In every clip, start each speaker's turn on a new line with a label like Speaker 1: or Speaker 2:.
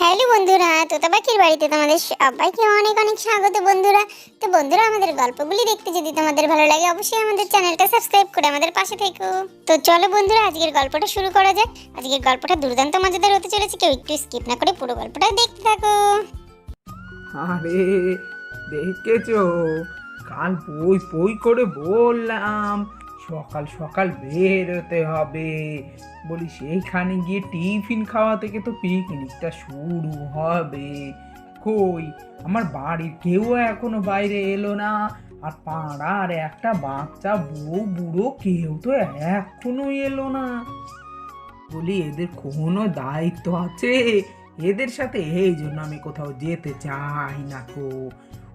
Speaker 1: Hello বন্ধুরা তোতা পাখির বাড়িতে তোমাদের সবাইকে অনেক অনেক স্বাগত বন্ধুরা। তো বন্ধুরা, আমাদের গল্পগুলি দেখতে যদি তোমাদের ভালো লাগে, অবশ্যই আমাদের চ্যানেলটা সাবস্ক্রাইব করে আমাদের পাশে থেকো। তো চলো বন্ধুরা, আজকের গল্পটা শুরু করা যাক। আজকের গল্পটা দুর্দান্ত মজাদার হতে চলেছে, কেউ একটু স্কিপ না করে পুরো গল্পটা দেখতে থাকো।
Speaker 2: আরে, দেখেছ? কাল বই বই করে বললাম সকাল সকাল বেরোতে হবে। বলি, সেইখানে গিয়ে টিফিন খাওয়া থেকে তো পিকনিকটা শুরু হবে। কই, আমার বাড়ির কেউ এখনও বাইরে এলো না। আর পাড়ার একটা বাচ্চা বুড়ো বুড়ো কেউ তো এখনও এলো না। বলি, এদের কোনো দায়িত্ব আছে? এদের সাথে এই জন্য আমি কোথাও যেতে চাই না কো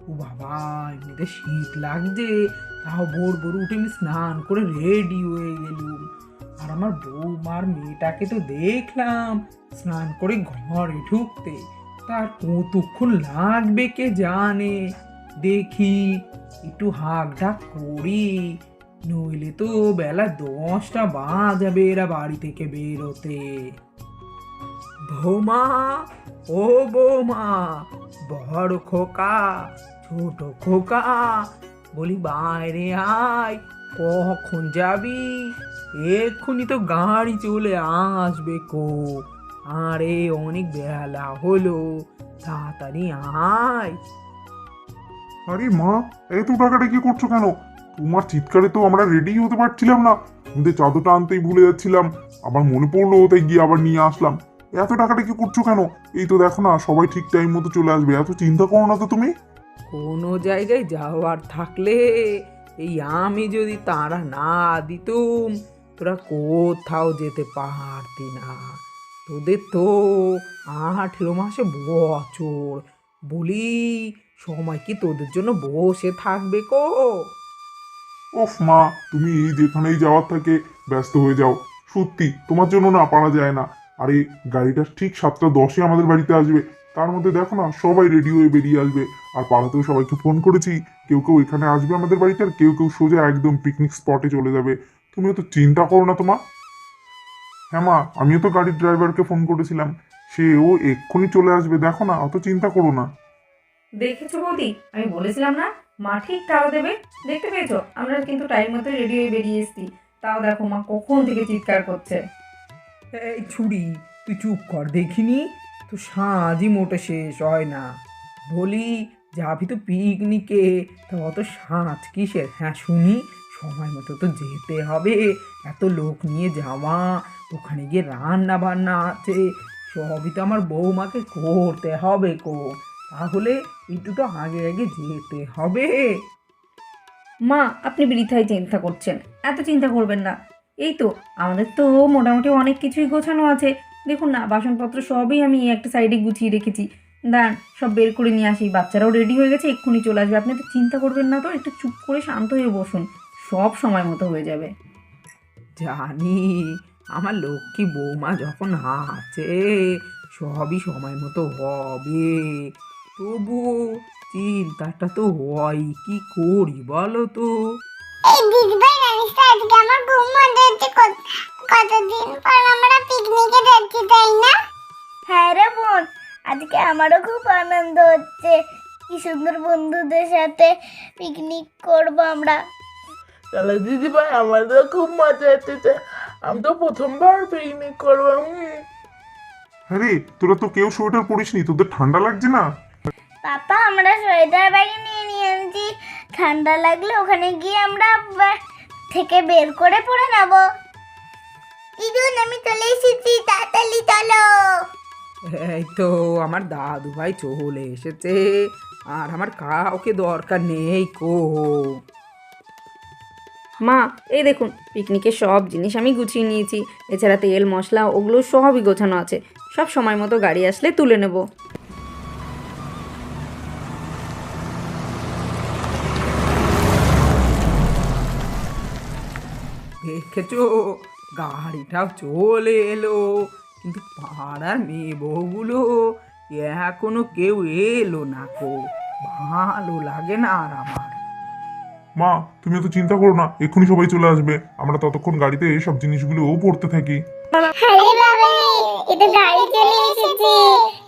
Speaker 2: ও বাবা, এমনিতে শীত লাগছে। তাও ভোর ভোর উঠে আমি স্নান করে রেডি হয়ে গেলুম। আর আমার বৌমার মেয়েটাকে তো দেখলাম স্নান করে ঘরে ঢুকতে। তার কতক্ষণ লাগবে কে জানে? দেখি, একটু হাঁক ডাক করি, নইলে তো বেলা দশটা বাজাবে এরা বাড়ি থেকে বেরোতে। বৌমা, ও বৌমা, বড় খোকা ছোট খোকা, বলি, বাইরে আয়, কখন যাবি? এক্ষুনি তো গাড়ি চলে আসবে কো। আরে, অনেক বেলা হলো, তাড়াতাড়ি আয়।
Speaker 3: আরে মা এত টাকাটা কি করছ কেন? তোমার চিৎকারে তো আমরা রেডি হতে পারছিলাম না। আমাদের চাদরটা আনতেই ভুলে যাচ্ছিলাম। আবার মনে পড়ল, তাই গিয়ে আবার নিয়ে আসলাম। এত টাকাটা কি করছ কেন? এই তো দেখো না, সবাই ঠিক টাইম মতো চলে আসবে। এত চিন্তা করো না তো তুমি।
Speaker 2: কোনো জায়গায় যাওয়ার থাকলে এই আমি যদি তারা না দিতুম, তোরা কোথাও যেতে পারতি না। তোদের তো আঠেরো মাসে বছর, বলি সময় কি তোদের জন্য বসে থাকবে কো?
Speaker 3: ওফ মা, তুমি যেখানেই যাওয়ার থাকে ব্যস্ত হয়ে যাও। সত্যি, তোমার জন্য না পারা যায় না। আরে গাড়িটা ঠিক সাতটা দশে আমাদের বাড়িতে আসবে। তার মধ্যে দেখো না, সবাই রেডি হয়ে বেরিয়ে আসবে। আর পাড়াতেও সবাইকে ফোন করেছি, কেউ কেউ এখানে আসবে আমাদের বাড়িতে আর কেউ কেউ সোজা একদম পিকনিক স্পটে চলে যাবে। তুমি তো চিন্তা করো না তোমা। হ্যাঁ মা, আমিও তো গাড়ির ড্রাইভারকে ফোন করেছিলাম। সে ও এক্ষুনি চলে আসবে, দেখো না, অত চিন্তা করো না।
Speaker 4: দেখেছ বৌদি? আমি বলেছিলাম না, মা ঠিক তাও দেবে। দেখতে পেয়েছ? আমরা কিন্তু টাইম মতো রেডি হয়ে বেরিয়ে এসেছি। তাও দেখো মা কখন থেকে চিৎকার করছে।
Speaker 2: এই ছুরি, তুই চুপ কর, দেখিনি? তো সাজই মোটে শেষ হয় না। বলি, যাবি তো পিকনিকে? তা অত সাজ কিসের? হ্যাঁ শুনি, সময় মতো তো যেতে হবে। এত লোক নিয়ে যাওয়া, ওখানে গিয়ে রান্না বান্না আছে, সবই তো আমার বৌমাকে করতে হবে কো। তাহলে একটু তো আগে আগে যেতে হবে।
Speaker 4: মা, আপনি বৃথায় চিন্তা করছেন। এত চিন্তা করবেন না। এই তো, আমাদের তো মোটামুটি অনেক কিছুই গোছানো আছে। দেখুন না, বাসনপত্র সবই আমি একটা সাইডে গুছিয়ে রেখেছি। দাঁড়ান, সব বের করে নিয়ে আসি। বাচ্চারাও রেডি হয়ে গেছে, এক্ষুনি চলে আসবে। আপনি তো চিন্তা করবেন না তো, একটু চুপ করে শান্ত হয়ে বসুন। সব সময় মতো হয়ে যাবে।
Speaker 2: জানি, আমার লক্ষ্মী বৌমা যখন আছে সবই সময় মতো হবে। তবু চিন্তাটা তো হয়, কি করি বলো তো?
Speaker 1: জানিস আজকে আমার খুব মজা হচ্ছে কতদিন পর আমরা পিকনিকে যাচ্ছি তাই না? হ্যাঁ রে বোন আজকে আমারও খুব আনন্দ হচ্ছে। কি সুন্দর বন্ধুদের সাথে পিকনিক করব আমরা।
Speaker 5: তাহলে দিদি ভাই আমাদের খুব মজা হচ্ছে আমি তো প্রথমবার পিকনিক করব।
Speaker 3: হ্যাঁ রে তোরা তো কেউ সোয়েটার পরিসনি তোদের ঠান্ডা লাগছে না?
Speaker 1: পাপা, আমরা সোয়েটার বাড়ি নিয়ে নিয়ে আনছি ঠান্ডা লাগলে ওখানে গিয়ে আমরা থেকে বের করে পরে নেব। দিদুন আমি চলে এসেছি, তাড়াতাড়ি চলো।
Speaker 2: এই তো, আমার দাদু ভাই চলে এসেছে। আর আমার কাউকে দরকার নেই কো।
Speaker 4: মা, এই দেখুন পিকনিকের সব জিনিস আমি গুছিয়ে নিয়েছি। এছাড়া তেল, মশলা, ওগুলো সবই গোছানো আছে। সব সময় মতো গাড়ি আসলে তুলে নেব।
Speaker 2: দেখেছ? গাড়িটাও চলে এলো। কিন্তু পাড়ার মেয়ে বউগুলো এখনও কেউ এলো না কো ভালো লাগে না আর আমার।
Speaker 3: মা তুমি তো চিন্তা করো না এক্ষুনি সবাই চলে আসবে। আমরা ততক্ষণ গাড়িতে সব জিনিসগুলো ও পড়তে থাকি।
Speaker 1: আরে বাবা এটা গাড়ি চলে এসেছে।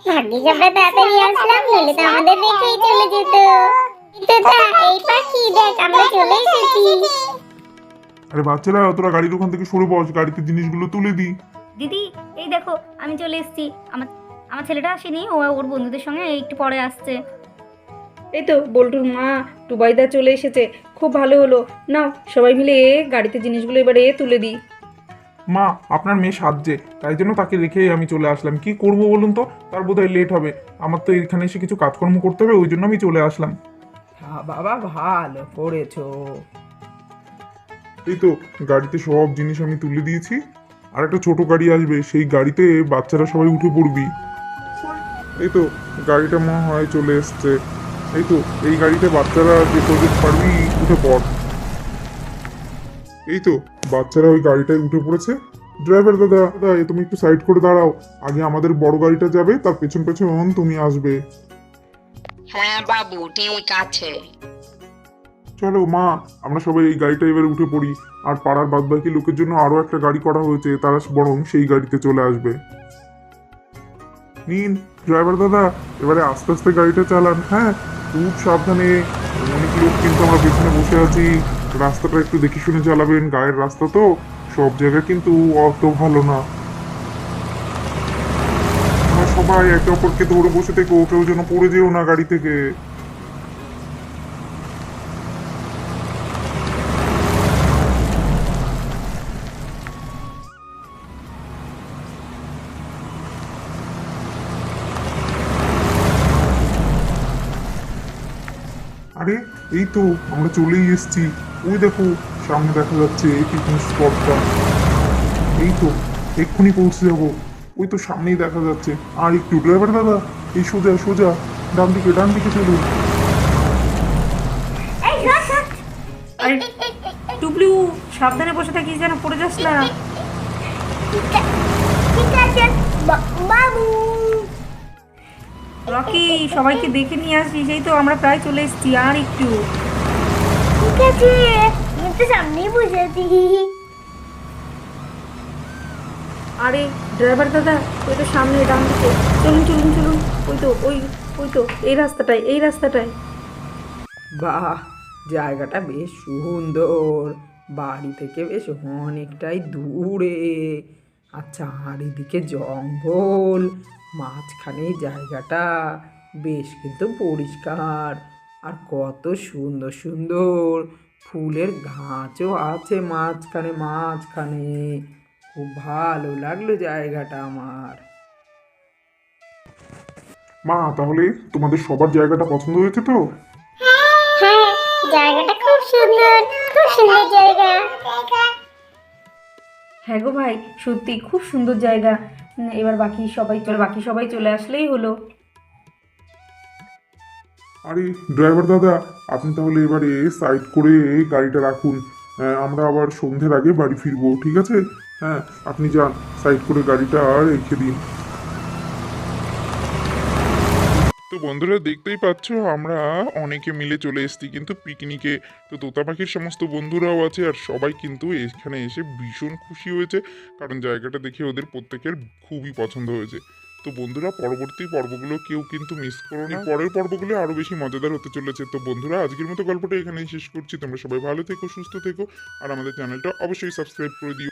Speaker 1: ভাগ্যিস আমরা তাড়াতাড়ি আসলাম নইলে তো আমাদের রেখেই চলে যেত। এই পাখি দেখ আমরা চলে এসেছি।
Speaker 3: আরে বাচ্চারা তোরা গাড়ির ওখান থেকে সরে বস গাড়িতে জিনিসগুলো তুলে দিই।
Speaker 6: দিদি এই দেখো আমি চলে এসেছি। আমার আমার ছেলেটা আসেনি ও ওর বন্ধুদের সঙ্গে একটু পরে আসছে।
Speaker 4: এই তো বল্টুর মা টুবাইদা চলে এসেছে। খুব ভালো হলো। নাও সবাই মিলে এ গাড়িতে জিনিসগুলো এবারে এ তুলে দিই।
Speaker 2: মা আপনার মেয়ে সাজছে তাই জন্য তাকে রেখেই আমি চলে আসলাম। কি করব বলুন তো? তার বোধহয় লেট হবে। আমার তো এখানে এসে কিছু কাজকর্ম করতে হবে ওই জন্য আমি চলে আসলাম। হ্যাঁ বাবা ভালো করেছ।
Speaker 3: এই তো, গাড়িতে সব জিনিস আমি তুলে দিয়েছি। আর একটা ছোট গাড়ি আসবে, সেই গাড়িতে বাচ্চারা সবাই উঠে পড়বি। এই তো, গাড়িটা মনে হয় চলে এসছে। এই তো, এই গাড়িতে বাচ্চারা যে কদিন পারবি, উঠে পড়। এই তো, বাচ্চারা ওই গাড়িটায় উঠে পড়েছে। ড্রাইভার দাদা দাদা তুমি একটু সাইড করে দাঁড়াও। আগে আমাদের বড় গাড়িটা যাবে, তার পেছন পেছন তুমি আসবে।
Speaker 7: হ্যাঁ বাবু, ঠিক আছে।
Speaker 3: চলো, মা, আমরা সবাই এই গাড়িটা এবারে উঠে পড়ি। আর পাড়ার বাদবাকি লোকের জন্য আরও একটা গাড়ি করা হয়েছে, তারা বরং সেই গাড়িতে চলে আসবে। নিন ড্রাইভার দাদা, এবারে আস্তে আস্তে গাড়িটা চালান। হ্যাঁ খুব সাবধানে। অনেক লোক কিন্তু আমরা পেছনে বসে আছি। রাস্তাটা একটু দেখে শুনে চালাবেন, গায়ের রাস্তা তো। সব জায়গা কিন্তু অত ভালো না। সবাই একে অপরকে ধরে বসে থেকো কেউ যেন পড়ে যেও না গাড়ি থেকে। এই তো আমরা চলেই এসেছি। ওই দেখো সামনে দেখা যাচ্ছে এই পিকনিক স্পটটা এই তো এক্ষুনি পৌঁছে যাব। ওই তো সামনেই দেখা যাচ্ছে। আর একটু ড্রাইভার দাদা এই সোজা সোজা। ডান দিকে ডান দিকে চলুন।
Speaker 4: আরে টুবলু সাবধানে বসে থাকিস যেন পড়ে যাস না।
Speaker 1: ঠিক আছে বাবু
Speaker 4: রকি সবাইকে দেখে নিয়ে আসিস এই তো আমরা প্রায় চলে এসেছি আর একটু।
Speaker 1: ঠিক আছে আমি তো সামনেই বসেছি
Speaker 4: আরে ড্রাইভার দাদা ওই তো সামনে ডান দিকে চলুন চলুন চলুন ওই তো ওই ওই তো এই রাস্তাটায় এই রাস্তাটায়।
Speaker 2: বাহ জায়গাটা বেশ সুন্দর। বাড়ি থেকে বেশ অনেকটাই দূরে। আচ্ছা চারিদিকে জঙ্গল। মাঝখানে জায়গাটা। বেশ কিন্তু পরিষ্কার। আর কত সুন্দর সুন্দর ফুলের গাছও আছে মাঝখানে মাঝখানে। খুব ভালো লাগল জায়গাটা আমার।
Speaker 3: মা তাহলে তোমাদের সবার জায়গাটা পছন্দ হয়েছে তো?
Speaker 1: হ্যাঁ জায়গাটা খুব সুন্দর খুব সুন্দর জায়গা।
Speaker 4: হ্যাঁ গো ভাই সত্যি খুব সুন্দর জায়গা। এবার বাকি সবাই চলে বাকি সবাই চলে আসলেই হলো।
Speaker 3: আরে ড্রাইভার দাদা আপনি তাহলে এবারে সাইড করে গাড়িটা রাখুন। আহ, আমরা আবার সন্ধ্যের আগে বাড়ি ফিরবো ঠিক আছে? হ্যাঁ আপনি যান সাইড করে গাড়িটা রেখে দিন। তো বন্ধুরা দেখতেই পাচ্ছ আমরা অনেকে মিলে চলে এসেছি কিন্তু পিকনিকে। তো তোতা পাখির সমস্ত বন্ধুরাও আছে আর সবাই কিন্তু এখানে এসে ভীষণ খুশি হয়েছে কারণ জায়গাটা দেখে ওদের প্রত্যেকের খুবই পছন্দ হয়েছে। তো বন্ধুরা পরবর্তী পর্বগুলো কেউ কিন্তু মিস করো না। পরের পর্বগুলো আরও বেশি মজাদার হতে চলেছে। তো বন্ধুরা আজকের মতো গল্পটা এখানেই শেষ করছি। তোমরা সবাই ভালো থেকো সুস্থ থেকো আর আমাদের চ্যানেলটা অবশ্যই সাবস্ক্রাইব করে দিও।